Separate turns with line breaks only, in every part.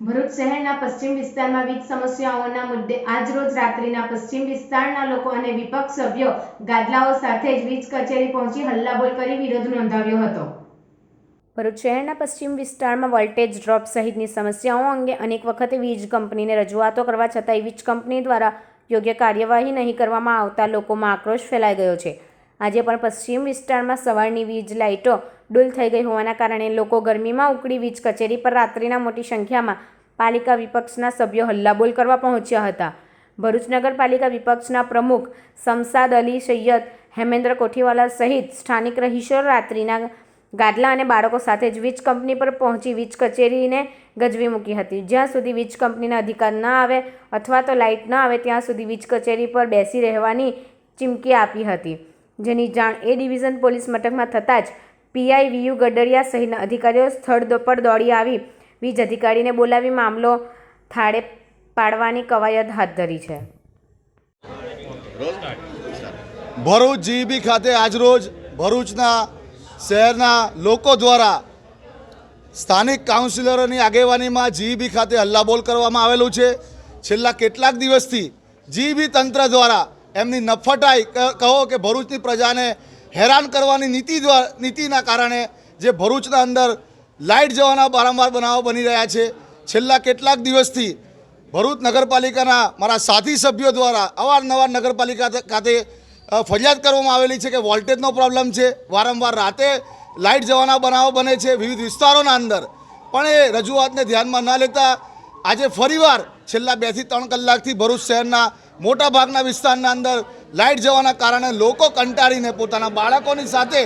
ભરૂચ શહેરના પશ્ચિમ વિસ્તારમાં વીજ સમસ્યાઓના મુદ્દે આજરોજ રાત્રિના પશ્ચિમ વિસ્તારના લોકો અને વિપક્ષ સભ્યો ગાદલાઓ સાથે જ વીજ કચેરી પહોંચી હલ્લાબોલ કરી વિરોધ નોંધાવ્યો હતો. ભરૂચ શહેરના પશ્ચિમ વિસ્તારમાં વોલ્ટેજ ડ્રોપ સહિતની સમસ્યાઓ અંગે અનેક વખતે વીજ કંપનીને રજૂઆતો કરવા છતાંય વીજ કંપની દ્વારા યોગ્ય કાર્યવાહી નહીં કરવામાં આવતા લોકોમાં આક્રોશ ફેલાઈ ગયો છે. આજે પણ પશ્ચિમ વિસ્તારમાં સવારની વીજ લાઇટો ડૂલ થઈ ગઈ હોવાના કારણે લોકો ગરમીમાં ઉકળી વીજ કચેરી પર રાત્રિના મોટી સંખ્યામાં પાલિકા વિપક્ષના સભ્યો હલ્લાબોલ કરવા પહોંચ્યા હતા. ભરૂચ નગરપાલિકા વિપક્ષના પ્રમુખ શમસાદ અલી સૈયદ, હેમેન્દ્ર કોઠીવાલા સહિત સ્થાનિક રહીશો રાત્રિના ગાદલા અને બાળકો સાથે જ વીજ કંપની પર પહોંચી વીજ કચેરીને ગજવી મૂકી હતી. જ્યાં સુધી વીજ કંપનીના અધિકાર ન આવે અથવા તો લાઇટ ન આવે, ત્યાં સુધી વીજ કચેરી પર બેસી રહેવાની ચીમકી આપી હતી. જેની જાણ એ ડિવિઝન પોલીસ મથકમાં થતાં જ પીઆઈ વીયુ ગડરિયા સહિતના અધિકારીઓ સ્થળ પર દોડી આવી. વીજ અધિકારીને બોલાવી મામલો થાળે પાડવાની કવાયત હાથ ધરી છે.
ભરૂચ જીબી ખાતે આજરોજ ભરૂચના શહેરના લોકો દ્વારા સ્થાનિક કાઉન્સિલરોની આગેવાનીમાં જીબી ખાતે હલ્લાબોલ કરવામાં આવેલું છે. છેલ્લા કેટલાક દિવસથી જીબી તંત્ર દ્વારા એમની નફટાઈ કહો કે ભરૂચની પ્રજાને હેરાન કરવાની નીતિ દ્વારા નીતિના કારણે જે ભરૂચના અંદર લાઇટ જવાના વારંવાર બનાવો બની રહ્યા છે. છેલ્લા કેટલાક દિવસથી ભરૂચ નગરપાલિકાના મારા સાથી સભ્યો દ્વારા અવારનવાર નગરપાલિકા ખાતે ફરિયાદ કરવામાં આવેલી છે કે વોલ્ટેજનો પ્રોબ્લેમ છે. વારંવાર રાતે લાઇટ જવાના બનાવો બને છે વિવિધ વિસ્તારોના અંદર. પણ એ રજૂઆતને ધ્યાનમાં ન લેતા આજે ફરીવાર છેલ્લા બેથી ત્રણ કલાકથી ભરૂચ શહેરના મોટા ભાગના વિસ્તારના અંદર લાઇટ જવાના કારણે લોકો કંટાળીને પોતાના બાળકોની સાથે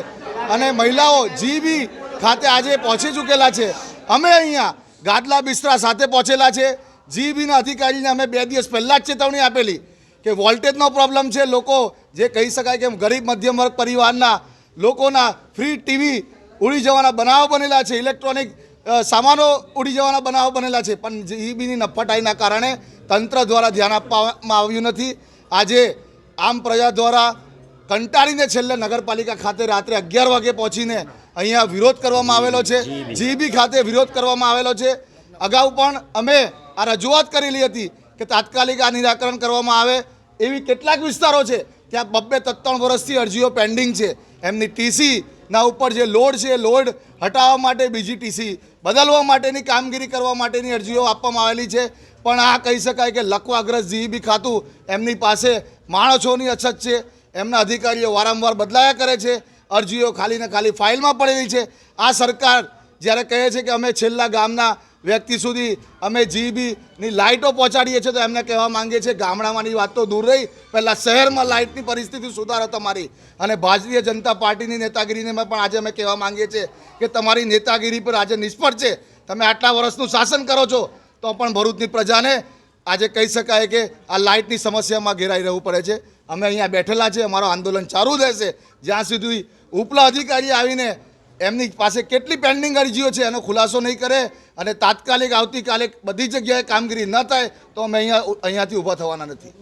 અને મહિલાઓ જીબી ખાતે આજે પહોંચી ચૂકેલા છે. અમે અહીંયા ગાદલા બિસ્તરા સાથે પહોંચેલા છે. જીબીના અધિકારીને અમે બે દિવસ પહેલાં જ ચેતવણી આપેલી કે વોલ્ટેજનો પ્રોબ્લેમ છે. લોકો જે કહી શકાય કે ગરીબ મધ્યમ વર્ગ પરિવારના લોકોના ફ્રી ટીવી ઉડી જવાના બનાવો બનેલા છે. ઇલેક્ટ્રોનિક સામાનો ઉડી જવાના બનાવો બનેલા છે પણ જીબીની નફટાઈના કારણે તંત્ર દ્વારા ધ્યાન આપવામાં આવ્યું નથી. આજે આમ પ્રજા દ્વારા કંટાળીને છેલ્લે નગરપાલિકા ખાતે રાત્રે અગિયાર વાગે પહોંચીને અહીંયા વિરોધ કરવામાં આવેલો છે. જીબી. ખાતે વિરોધ કરવામાં આવેલો છે. અગાઉ પણ અમે આ રજૂઆત કરેલી હતી કે તાત્કાલિક આ નિરાકરણ કરવામાં આવે એવી કેટલાક વિસ્તારો છે ત્યાં બબ્બે ત્રણ વર્ષથી અરજીઓ પેન્ડિંગ છે. એમની ટીસી ના, ઉપર જે લોડ છે લોડ હટાવવા માટે બીજીટીસી બદલવા માટેની કામગીરી કરવા માટેની અરજીઓ આપવામાં આવેલી છે. પણ આ કહી શકાય કે લકવાગ્રસ્ત જીઈબી ખાતું એમની પાસે માણસોની અછત છે. એમના અધિકારીઓ વારંવાર બદલાયા કરે છે. અરજીઓ ખાલી ને ખાલી ફાઇલમાં પડેલી છે. આ સરકાર જ્યારે કહે છે કે અમે છેલ્લા ગામના વ્યક્તિ સુધી અમે જીબીની લાઇટો પહોંચાડીએ છીએ, તો એમને કહેવા માંગીએ છીએ, ગામડામાંની વાત તો દૂર રહી, પહેલાં શહેરમાં લાઇટની પરિસ્થિતિ સુધારો તમારી. અને ભારતીય જનતા પાર્ટીની નેતાગીરીને પણ આજે અમે કહેવા માંગીએ છીએ કે તમારી નેતાગીરી પર આજે નિષ્ફળ છે. તમે આટલા વર્ષનું શાસન કરો છો, તો પણ ભરૂચની પ્રજાને આજે કહી શકાય કે આ લાઇટની સમસ્યામાં ઘેરાઈ રહેવું પડે છે. અમે અહીંયા બેઠેલા છે અમારો આંદોલન ચાલુ રહેશે. જ્યાં સુધી ઉપલા અધિકારી આવીને એમની પાસે કેટલી પેન્ડિંગ અરજીઓ છે એનો ખુલાસો નહીં કરે અને તાત્કાલિક આવતીકાલે બધી જગ્યાએ કામગીરી ન થાય તો અમે અહીંયા અહીંયાથી ઊભા થવાના નથી.